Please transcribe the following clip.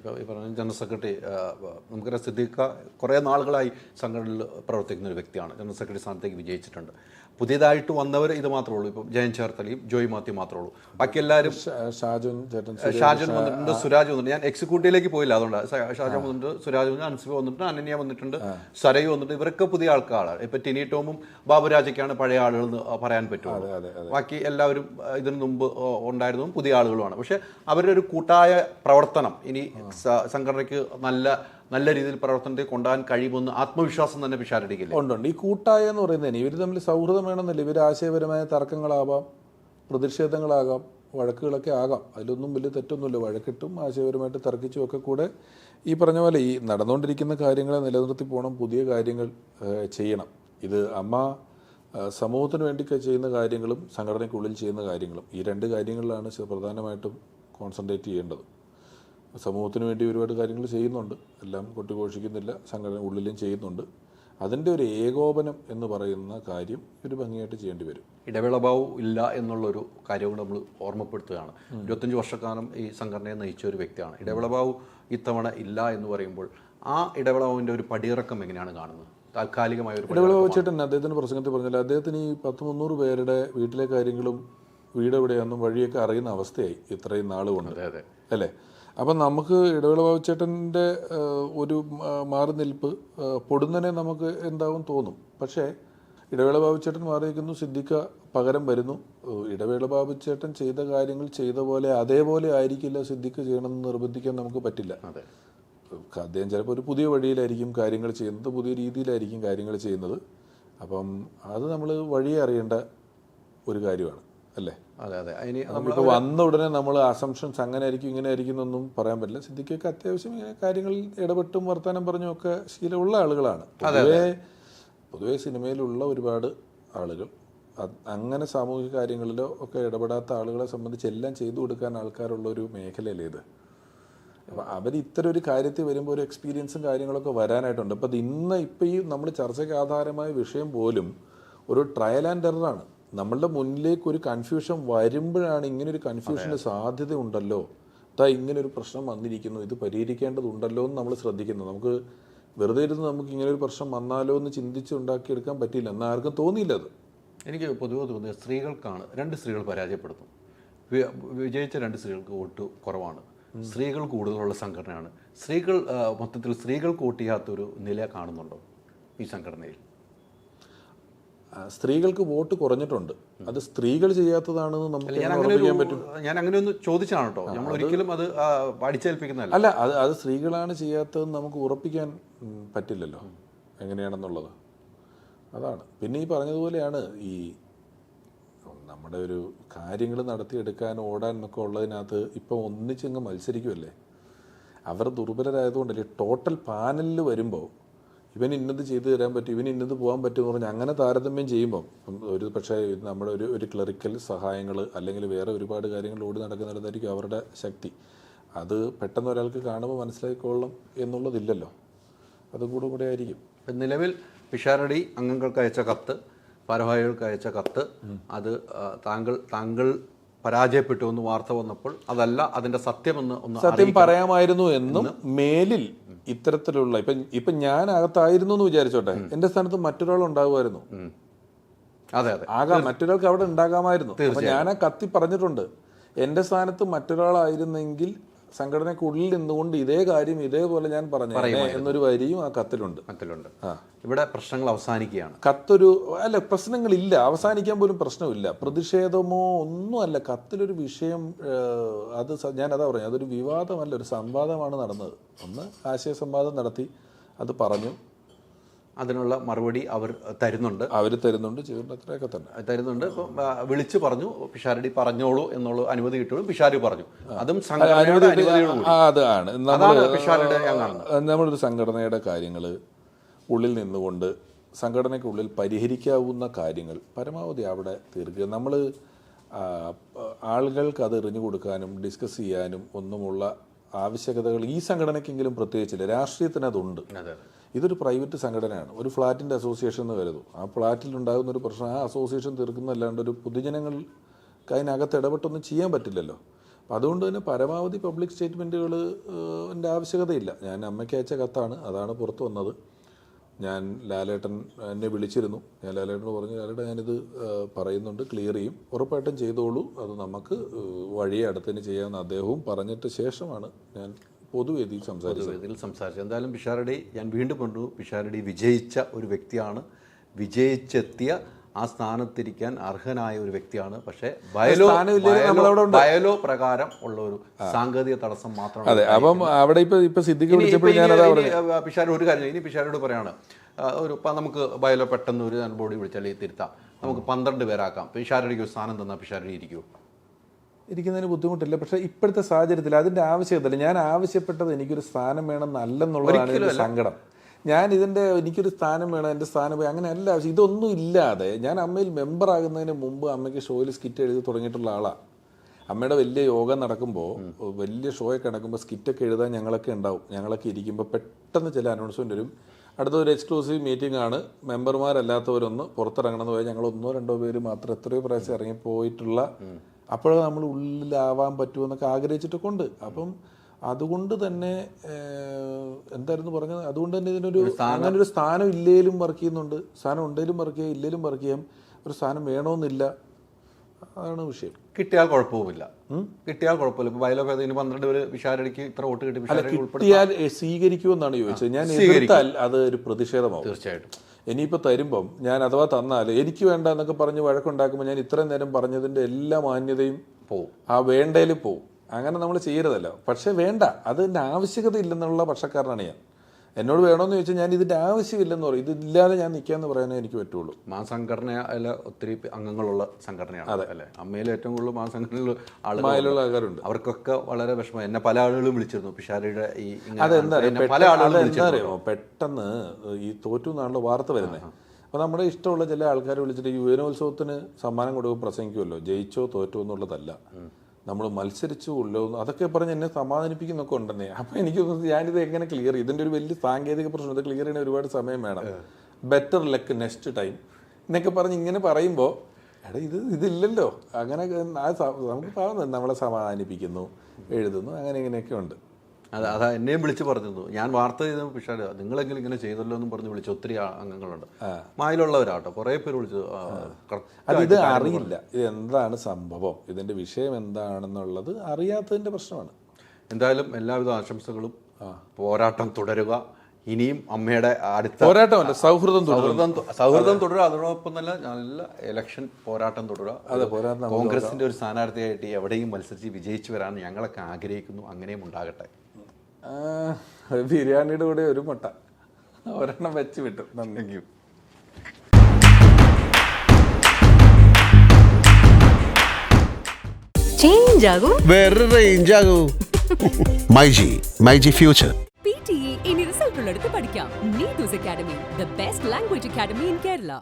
ഇപ്പോൾ ഈ പറഞ്ഞ ജനറൽ സെക്രട്ടറി നമുക്കറിയാം സിദ്ദീഖ കുറേ നാളുകളായി സംഘടനയിൽ പ്രവർത്തിക്കുന്ന ഒരു വ്യക്തിയാണ്. ജനറൽ സെക്രട്ടറി സ്ഥാനത്തേക്ക് വിജയിച്ചിട്ടുണ്ട്. പുതിയതായിട്ട് വന്നവർ ഇത് മാത്രമേ ഉള്ളൂ. ഇപ്പം ജയൻ ചേർത്തലയും ജോയ് മാത്യു മാത്രമേ ഉള്ളൂ. ബാക്കി എല്ലാവരും ഷാജുൻ ഷാജൻ വന്നിട്ടുണ്ട് സുരാജ് വന്നിട്ടുണ്ട് ഞാൻ എക്സിക്യൂട്ടീവിലേക്ക് പോയില്ല അതുകൊണ്ട്. ഷാജൻ വന്നിട്ടുണ്ട് സുരാജ് വന്നിട്ടുണ്ട് അൻസിബ വന്നിട്ടുണ്ട് അനന്യ വന്നിട്ടുണ്ട് സരയു വന്നിട്ടുണ്ട് ഇവരൊക്കെ പുതിയ ആൾക്കാരാണ്. ഇപ്പൊ ടിനി ടോമും ബാബുരാജയ്ക്കാണ് പഴയ ആളുകൾ എന്ന് പറയാൻ പറ്റുള്ളൂ. ബാക്കി എല്ലാവരും ഇതിനു മുമ്പ് ഉണ്ടായിരുന്നു ഉണ്ടായിരുന്നതും പുതിയ ആളുകളുമാണ്. പക്ഷേ അവരുടെ ഒരു കൂട്ടായ പ്രവർത്തനം ഇനി സംഘടനയ്ക്ക് നല്ല നല്ല രീതിയിൽ പ്രവർത്തനത്തെ കൊണ്ടുപോകാൻ കഴിയുമെന്ന് ആത്മവിശ്വാസം തന്നെ പിഷാരടിക്കില്ല? ഉണ്ടുണ്ട് ഉണ്ട്. ഈ കൂട്ടായ എന്ന് പറയുന്നതിന് ഇവർ തമ്മിൽ സൗഹൃദം വേണമെന്നില്ല. ഇവർ ആശയപരമായ തർക്കങ്ങളാവാം പ്രതിഷേധങ്ങളാകാം വഴക്കുകളൊക്കെ ആകാം. അതിലൊന്നും വലിയ തെറ്റൊന്നുമില്ല. വഴക്കിട്ടും ആശയപരമായിട്ട് തർക്കിച്ചും ഒക്കെ കൂടെ ഈ പറഞ്ഞ പോലെ ഈ നടന്നുകൊണ്ടിരിക്കുന്ന കാര്യങ്ങളെ നിലനിർത്തി പോകണം പുതിയ കാര്യങ്ങൾ ചെയ്യണം. ഇത് അമ്മ സമൂഹത്തിന് വേണ്ടി ചെയ്യുന്ന കാര്യങ്ങളും സംഘടനയ്ക്കുള്ളിൽ ചെയ്യുന്ന കാര്യങ്ങളും ഈ രണ്ട് കാര്യങ്ങളിലാണ് പ്രധാനമായിട്ടും കോൺസെൻട്രേറ്റ് ചെയ്യേണ്ടത്. സമൂഹത്തിന് വേണ്ടി ഒരുപാട് കാര്യങ്ങൾ ചെയ്യുന്നുണ്ട്. എല്ലാം കൊട്ടിഘോഷിക്കുന്നില്ല സംഘടന ഉള്ളിലും ചെയ്യുന്നുണ്ട്. അതിന്റെ ഒരു ഏകോപനം എന്ന് പറയുന്ന കാര്യം ഒരു ഭംഗിയായിട്ട് ചെയ്യേണ്ടി വരും. ഇടവേളഭാവം ഇല്ല എന്നുള്ളൊരു കാര്യം നമ്മൾ ഓർമ്മപ്പെടുത്തുകയാണ്. ഇരുപത്തഞ്ച് വർഷക്കാലം ഈ സംഘടനയെ നയിച്ച ഒരു വ്യക്തിയാണ്. ഇടവേളഭാവം ഇത്തവണ ഇല്ല എന്ന് പറയുമ്പോൾ ആ ഇടവേളഭാവിന്റെ ഒരു പടിയിറക്കം എങ്ങനെയാണ് കാണുന്നത്? താൽക്കാലികമായ ഒരു ഇടവേള വെച്ചിട്ട് അദ്ദേഹത്തിന് പ്രസംഗത്തിൽ പറഞ്ഞില്ല അദ്ദേഹത്തിന് ഈ പത്ത് മുന്നൂറ് പേരുടെ വീട്ടിലെ കാര്യങ്ങളും വീട് എവിടെയാണെന്നും വഴിയൊക്കെ അറിയുന്ന അവസ്ഥയായി ഇത്രയും നാൾ കൊണ്ട് അല്ലേ? അപ്പം നമുക്ക് ഇടവേള ബാബുച്ചേട്ടന്റെ ഒരു മാറി നിൽപ്പ് പൊടുന്നനെ നമുക്ക് എന്താവും തോന്നും. പക്ഷേ ഇടവേള ബാബുച്ചേട്ടൻ മാറിയിരിക്കുന്നു സിദ്ധിക്ക സിദ്ദിഖ പകരം വരുന്നു. ഇടവേള ബാബുച്ചേട്ടൻ ചെയ്ത കാര്യങ്ങൾ ചെയ്ത പോലെ അതേപോലെ ആയിരിക്കില്ല സിദ്ദിഖ് ചെയ്യണമെന്ന് നിർബന്ധിക്കാൻ നമുക്ക് പറ്റില്ല. അതെ. അദ്ദേഹം ചിലപ്പോൾ ഒരു പുതിയ വഴിയിലായിരിക്കും കാര്യങ്ങൾ ചെയ്യുന്നത് പുതിയ രീതിയിലായിരിക്കും കാര്യങ്ങൾ ചെയ്യുന്നത്. അപ്പം അത് നമ്മൾ വഴിയെ അറിയേണ്ട ഒരു കാര്യമാണ് അല്ലേ? അതെ അതെ. അതിന് നമ്മളിപ്പോൾ വന്ന ഉടനെ നമ്മൾ അസംഷൻസ് അങ്ങനെ ആയിരിക്കും ഇങ്ങനെ ആയിരിക്കും എന്നൊന്നും പറയാൻ പറ്റില്ല. സിദ്ദിഖൊക്കെ അത്യാവശ്യം ഇങ്ങനെ കാര്യങ്ങളിൽ ഇടപെട്ടും വർത്തമാനം പറഞ്ഞും ഒക്കെ ശീലമുള്ള ആളുകളാണ്. പൊതുവേ പൊതുവേ സിനിമയിലുള്ള ഒരുപാട് ആളുകൾ അങ്ങനെ സാമൂഹിക കാര്യങ്ങളിലോ ഒക്കെ ഇടപെടാത്ത ആളുകളെ സംബന്ധിച്ച് എല്ലാം ചെയ്തു കൊടുക്കാൻ ആൾക്കാരുള്ള ഒരു മേഖലയല്ലേ ഇത്. അപ്പോൾ അവർ ഇത്തരം ഒരു കാര്യത്തിൽ വരുമ്പോൾ ഒരു എക്സ്പീരിയൻസും കാര്യങ്ങളൊക്കെ വരാനായിട്ടുണ്ട്. അപ്പോൾ അത് ഇന്ന് ഇപ്പോൾ ഈ നമ്മൾ ചർച്ചയ്ക്ക് ആധാരമായ വിഷയം പോലും ഒരു ട്രയൽ ആൻഡ് എററാണ് നമ്മളുടെ മുന്നിലേക്ക് ഒരു കൺഫ്യൂഷൻ വരുമ്പോഴാണ് ഇങ്ങനെ ഒരു കൺഫ്യൂഷന് സാധ്യത ഉണ്ടല്ലോ താ ഇങ്ങനെ ഒരു പ്രശ്നം വന്നിരിക്കുന്നു. ഇത് പരിഹരിക്കേണ്ടതുണ്ടല്ലോ എന്ന് നമ്മൾ ശ്രദ്ധിക്കുന്നു. നമുക്ക് വെറുതെ ഇരുന്ന് നമുക്ക് ഇങ്ങനെ ഒരു പ്രശ്നം വന്നാലോ എന്ന് ചിന്തിച്ച് ഉണ്ടാക്കിയെടുക്കാൻ പറ്റില്ല എന്ന് ആർക്കും തോന്നിയില്ല അത്. എനിക്ക് പൊതുവെ തോന്നിയത് സ്ത്രീകൾക്കാണ്. രണ്ട് സ്ത്രീകൾ പരാജയപ്പെടുത്തും വിജയിച്ച രണ്ട് സ്ത്രീകൾക്ക് വോട്ട് കുറവാണ്. സ്ത്രീകൾ കൂടുതലുള്ള സംഘടനയാണ്. സ്ത്രീകൾ മൊത്തത്തിൽ സ്ത്രീകൾക്ക് വോട്ട് ചെയ്യാത്തൊരു നില കാണുന്നുണ്ടോ ഈ സംഘടനയിൽ? സ്ത്രീകൾക്ക് വോട്ട് കുറഞ്ഞിട്ടുണ്ട്. അത് സ്ത്രീകൾ ചെയ്യാത്തതാണെന്ന് നമുക്ക് ഞാൻ അങ്ങനെ പറ്റും? ഞാൻ അങ്ങനെ ഒന്ന് ചോദിച്ചാണ് കേട്ടോ നമ്മൾ ഒരിക്കലും അത് അടിച്ചേൽപ്പിക്കുന്നതല്ല അല്ല അത് അത് സ്ത്രീകളാണ് ചെയ്യാത്തതെന്ന് നമുക്ക് ഉറപ്പിക്കാൻ പറ്റില്ലല്ലോ. എങ്ങനെയാണെന്നുള്ളത്. അതാണ്. പിന്നെ ഈ പറഞ്ഞതുപോലെയാണ് ഈ നമ്മുടെ ഒരു കാര്യങ്ങൾ നടത്തിയെടുക്കാൻ ഓടാൻ എന്നൊക്കെ ഉള്ളതിനകത്ത് ഇപ്പം ഒന്നിച്ചങ്ങ് മത്സരിക്കുമല്ലേ അവർ ദുർബലരായതുകൊണ്ടല്ലേ? ടോട്ടൽ പാനലിൽ വരുമ്പോൾ ഇവൻ ഇന്നത് ചെയ്തു തരാൻ പറ്റും ഇവൻ ഇന്നത് പോകാൻ പറ്റും എന്ന് പറഞ്ഞാൽ അങ്ങനെ താരതമ്യം ചെയ്യുമ്പോൾ ഒരു പക്ഷേ നമ്മുടെ ഒരു ഒരു ക്ലറിക്കൽ സഹായങ്ങൾ അല്ലെങ്കിൽ വേറെ ഒരുപാട് കാര്യങ്ങൾ ഓടി നടക്കുന്നിടത്തായിരിക്കും അവരുടെ ശക്തി. അത് പെട്ടെന്ന് ഒരാൾക്ക് കാണുമ്പോൾ മനസ്സിലാക്കിക്കൊള്ളണം എന്നുള്ളതില്ലല്ലോ. അത് കൂടെ കൂടെ ആയിരിക്കും. ഇപ്പം നിലവിൽ പിഷാരടി അംഗങ്ങൾക്ക് അയച്ച കത്ത് ഭാരവാഹികൾക്ക് അയച്ച കത്ത് അത് താങ്കൾ താങ്കൾ പരാജയപ്പെട്ടു എന്ന് വാർത്ത വന്നപ്പോൾ അതല്ല അതിന്റെ സത്യമെന്ന് ഒന്ന് സത്യം പറയാമായിരുന്നു എന്നും മേലിൽ ഇത്തരത്തിലുള്ള ഇപ്പം ഇപ്പം ഞാൻ അകത്തായിരുന്നു എന്ന് വിചാരിച്ചോട്ടെ. എന്റെ സ്ഥാനത്ത് മറ്റൊരാൾ ഉണ്ടാകുമായിരുന്നു. അതെ അതെ. ആകാം മറ്റൊരാൾക്ക് അവിടെ ഉണ്ടാകാമായിരുന്നു. അപ്പൊ ഞാൻ ആ കത്തി പറഞ്ഞിട്ടുണ്ട്. എന്റെ സ്ഥാനത്ത് മറ്റൊരാളായിരുന്നെങ്കിൽ സംഘടനയ്ക്കുള്ളിൽ നിന്നുകൊണ്ട് ഇതേ കാര്യം ഇതേപോലെ ഞാൻ പറഞ്ഞു എന്നൊരു വരിയും ആ കത്തിലുണ്ട്. കത്തിലുണ്ട്. ഇവിടെ പ്രശ്നങ്ങൾ അവസാനിക്കുകയാണ്. കത്തൊരു അല്ല പ്രശ്നങ്ങളില്ല. അവസാനിക്കാൻ പോലും പ്രശ്നമില്ല. പ്രതിഷേധമോ ഒന്നുമല്ല. കത്തിലൊരു വിഷയം അത് ഞാൻ അതാ പറഞ്ഞു. അതൊരു വിവാദമല്ല ഒരു സംവാദമാണ് നടന്നത്. ഒന്ന് ആശയ സംവാദം നടത്തി അത് പറഞ്ഞു. അതിനുള്ള മറുപടി അവർ തരുന്നുണ്ട്. അവർ തരുന്നുണ്ട് അത്രയൊക്കെ തന്നെ. തരുന്നുണ്ട്. വിളിച്ചു പറഞ്ഞു പിഷാരടി പറഞ്ഞോളൂ എന്നുള്ള അനുമതി കിട്ടുള്ളൂ പിഷാരി പറഞ്ഞു. അതും അതാണ് നമ്മളൊരു സംഘടനയുടെ കാര്യങ്ങൾ ഉള്ളിൽ നിന്നുകൊണ്ട് സംഘടനയ്ക്കുള്ളിൽ പരിഹരിക്കാവുന്ന കാര്യങ്ങൾ പരമാവധി അവിടെ തീർക്കുക. നമ്മൾ ആളുകൾക്ക് അത് എറിഞ്ഞു കൊടുക്കാനും ഡിസ്കസ് ചെയ്യാനും ഒന്നുമുള്ള ആവശ്യകതകൾ ഈ സംഘടനയ്ക്കെങ്കിലും പ്രത്യേകിച്ചില്ല. രാഷ്ട്രീയത്തിന് അതുണ്ട്. അതെ. ഇതൊരു പ്രൈവറ്റ് സംഘടനയാണ്. ഒരു ഫ്ലാറ്റിന്റെ അസോസിയേഷൻ എന്ന് കരുതും. ആ ഫ്ലാറ്റിൽ ഉണ്ടാകുന്ന ഒരു പ്രശ്നം ആ അസോസിയേഷൻ തീർക്കുന്നതല്ലാണ്ട് ഒരു പൊതുജനങ്ങൾക്ക് അതിനകത്ത് ഇടപെട്ടൊന്നും ചെയ്യാൻ പറ്റില്ലല്ലോ. അപ്പം അതുകൊണ്ട് തന്നെ പരമാവധി പബ്ലിക് സ്റ്റേറ്റ്മെന്റുകൾ എന്റെ ആവശ്യകതയില്ല. ഞാൻ അമ്മയ്ക്ക് അയച്ച കത്താണ്. അതാണ് പുറത്തു വന്നത്. ഞാൻ ലാലേട്ടൻ എന്നെ വിളിച്ചിരുന്നു. ഞാൻ ലാലേട്ടനോട് പറഞ്ഞു ലാലേട്ടൻ ഞാനിത് പറയുന്നുണ്ട്. ക്ലിയർ ചെയ്യും. ഉറപ്പായിട്ടും ചെയ്തോളൂ. അത് നമുക്ക് വഴിയെ അടുത്തതിന് ചെയ്യാമെന്ന് അദ്ദേഹവും പറഞ്ഞിട്ട് ശേഷമാണ് ഞാൻ പൊതുവേദിയിൽ സംസാരിച്ചു പൊതുവേദിയിൽ സംസാരിച്ചു എന്തായാലും പിഷാരടി ഞാൻ വീണ്ടും പറഞ്ഞു പിഷാരടി വിജയിച്ച ഒരു വ്യക്തിയാണ്. വിജയിച്ചെത്തിയ ആ സ്ഥാനത്തിരിക്കാൻ അർഹനായ ഒരു വ്യക്തിയാണ്. പക്ഷേ ബയലോ ബയലോ- പ്രകാരം ഉള്ള ഒരു സാങ്കേതിക തടസ്സം മാത്രമാണ് അതെ അപ്പം അവിടെ ഇപ്പൊ ഇപ്പൊ സിദ്ധിക്ക് വിളിച്ചപ്പോൾ ഞാൻ അതാ പറഞ്ഞു പിഷാരോട് ഒരു കാര്യം ഇനി പിഷാരോട് പറയാണ് ഒരു നമുക്ക് ബയലോ പെട്ടെന്ന് ഒരു ബോഡി വിളിച്ചാൽ തിരുത്താം. നമുക്ക് പന്ത്രണ്ട് പേരാക്കാം. പിഷാരടിക്ക് ഒരു സ്ഥാനം തന്നാൽ പിഷാരടി ഇരിക്കുമോ ഇരിക്കുന്നതിന് ബുദ്ധിമുട്ടില്ല. പക്ഷെ ഇപ്പോഴത്തെ സാഹചര്യത്തിൽ അതിന്റെ ആവശ്യമില്ല ഞാൻ ആവശ്യപ്പെട്ടത് എനിക്കൊരു സ്ഥാനം വേണം നല്ലെന്നുള്ളതാണ് എന്റെ സങ്കടം. ഞാൻ ഇതിന്റെ എനിക്കൊരു സ്ഥാനം വേണം എന്റെ സ്ഥാനം പോയി അങ്ങനെ അല്ല ആവശ്യം. ഇതൊന്നും ഇല്ലാതെ ഞാൻ അമ്മയിൽ മെമ്പർ ആകുന്നതിന് മുമ്പ് അമ്മയ്ക്ക് ഷോയിൽ സ്കിറ്റ് എഴുതി തുടങ്ങിയിട്ടുള്ള ആളാണ് അമ്മയുടെ വലിയ യോഗം നടക്കുമ്പോൾ വലിയ ഷോയൊക്കെ നടക്കുമ്പോൾ സ്കിറ്റൊക്കെ എഴുതാൻ ഞങ്ങളൊക്കെ ഉണ്ടാവും. ഞങ്ങളൊക്കെ ഇരിക്കുമ്പോൾ പെട്ടെന്ന് ചില അനൗൺസ്മെന്റ് വരും. അടുത്ത ഒരു എക്സ്ക്ലൂസീവ് മീറ്റിംഗ് ആണ്. മെമ്പർമാരല്ലാത്തവരൊന്ന് പുറത്തിറങ്ങണമെന്ന് പോയാൽ ഞങ്ങൾ ഒന്നോ രണ്ടോ പേര് മാത്രം എത്രയോ പ്രാവശ്യം ഇറങ്ങി പോയിട്ടുള്ള അപ്പോഴേ നമ്മൾ ഉള്ളിലാവാൻ പറ്റുമെന്നൊക്കെ ആഗ്രഹിച്ചിട്ടൊക്കെ ഉണ്ട് അപ്പം അതുകൊണ്ട് തന്നെ എന്തായിരുന്നു പറഞ്ഞത്? അതുകൊണ്ട് തന്നെ ഇതിനൊരു അങ്ങനെ ഒരു സ്ഥാനം. ഇല്ലേലും വർക്ക് ചെയ്യുന്നുണ്ട്. സ്ഥാനം ഉണ്ടെങ്കിലും വർക്ക് ചെയ്യാം ഇല്ലേലും വർക്ക് ചെയ്യാം. ഒരു സ്ഥാനം വേണമെന്നില്ല. അതാണ് വിഷയം. കിട്ടിയാൽ കുഴപ്പവുമില്ല. കിട്ടിയാൽ കുഴപ്പമില്ല. ഇപ്പൊ ബയലോ ഇനി പന്ത്രണ്ട് പേര് വിശാരടിക്ക് ഇത്ര വോട്ട് കിട്ടി കിട്ടിയാൽ സ്വീകരിക്കുമെന്നാണ് ചോദിച്ചത്. ഞാൻ എതിർത്താൽ അത് ഒരു പ്രതിഷേധമാവും. തീർച്ചയായിട്ടും. ഇനിയിപ്പോൾ തരുമ്പം ഞാൻ അഥവാ തന്നാൽ എനിക്ക് വേണ്ട എന്നൊക്കെ പറഞ്ഞ് വഴക്കുണ്ടാക്കുമ്പോൾ ഞാൻ ഇത്രയും നേരം പറഞ്ഞതിന്റെ എല്ലാ മാന്യതയും പോവും. ആ വേണ്ടയിൽ പോവും. അങ്ങനെ നമ്മൾ ചെയ്യരുതല്ലോ. പക്ഷേ വേണ്ട. അതിന്റെ ആവശ്യകത ഇല്ലെന്നുള്ള പക്ഷക്കാരനാണ് ഞാൻ. എന്നോട് വേണമെന്ന് ചോദിച്ചാൽ ഞാൻ ഇതിന്റെ ആവശ്യമില്ലെന്ന് പറയും. ഇതില്ലാതെ ഞാൻ നിൽക്കാമെന്ന് പറയാനേ എനിക്ക് പറ്റുള്ളൂ. മാ സംഘടനയിൽ ഒത്തിരി അംഗങ്ങളുള്ള സംഘടനയാണ് അതെ. അല്ലെ? അമ്മയിൽ ഏറ്റവും കൂടുതൽ മാ സംഘടനയിൽ ആൾക്കാരുണ്ട്. അവർക്കൊക്കെ വളരെ വിഷമം. എന്നെ പല ആളുകളും വിളിച്ചിരുന്നു. പിഷാരയുടെ ഈ അതെന്താ പല പെട്ടെന്ന് ആളുകളും പെട്ടെന്ന് ഈ തോറ്റു എന്നാണല്ലോ വാർത്ത വരുന്നത് അപ്പോൾ നമ്മുടെ ഇഷ്ടമുള്ള ചില ആൾക്കാർ വിളിച്ചിട്ട് യുവനോത്സവത്തിന് സമ്മാനം കൊടുക്കും പ്രസംഗിക്കുമല്ലോ. ജയിച്ചോ തോറ്റോ എന്നുള്ളതല്ല. നമ്മൾ മത്സരിച്ചു ഉള്ളോ അതൊക്കെ പറഞ്ഞ് എന്നെ സമാധാനിപ്പിക്കുന്നൊക്കെ ഉണ്ടെന്നെ. അപ്പോൾ എനിക്ക് തോന്നുന്നത് ഞാനിത് എങ്ങനെ ക്ലിയർ ചെയ്യും? ഇതിന്റെ ഒരു വലിയ സാങ്കേതിക പ്രശ്നം. ഇത് ക്ലിയർ ചെയ്യാൻ ഒരുപാട് സമയം വേണം. ബെറ്റർ ലക്ക് നെക്സ്റ്റ് ടൈം എന്നൊക്കെ പറഞ്ഞ് ഇങ്ങനെ പറയുമ്പോൾ എടാ ഇത് ഇതില്ലല്ലോ. അങ്ങനെ നമുക്ക് പറഞ്ഞു നമ്മളെ സമാധാനിപ്പിക്കുന്നു എഴുതുന്നു അങ്ങനെ ഇങ്ങനെയൊക്കെ ഉണ്ട്. അത് അതാ എന്നെയും വിളിച്ച് പറഞ്ഞിരുന്നു. ഞാൻ വാർത്ത ചെയ്ത പക്ഷേ നിങ്ങളെങ്കിലും ഇങ്ങനെ ചെയ്തല്ലോ എന്ന് പറഞ്ഞ് വിളിച്ച ഒത്തിരി അംഗങ്ങളുണ്ട്. മായിലുള്ളവരാട്ടോ കുറേ പേര് വിളിച്ചു ഇത് അറിയില്ല. ഇത് എന്താണ് സംഭവം? ഇതിന്റെ വിഷയം എന്താണെന്നുള്ളത് അറിയാത്തതിന്റെ പ്രശ്നമാണ്. എന്തായാലും എല്ലാവിധ ആശംസകളും. പോരാട്ടം തുടരുക. ഇനിയും അമ്മയുടെ അടുത്ത പോരാട്ടമല്ല സൗഹൃദം തുടരും സൗഹൃദം തുടരുക. അതോടൊപ്പം തന്നെ നല്ല ഇലക്ഷൻ പോരാട്ടം തുടരുക. അതെ, പോരാട്ടം കോൺഗ്രസിന്റെ ഒരു സ്ഥാനാർത്ഥിയായിട്ട് എവിടെയും മത്സരിച്ച് വിജയിച്ചു വരാൻ ഞങ്ങളൊക്കെ ആഗ്രഹിക്കുന്നു. അങ്ങനെയും ഉണ്ടാകട്ടെ. ഒരു ബിരിയാണിയുടെ കൂടെ ഒരു മുട്ട. ഒരെണ്ണം വെച്ച് വിട്ടു നന്ദി. ചേഞ്ച് ആകൂ. വേറൊരു range ആകൂ. MyG myG future P T A ഇനി റിസൾട്ട് ഉള്ളിടത്ത് പഠിക്കാം. Neethus academy the best language academy in Kerala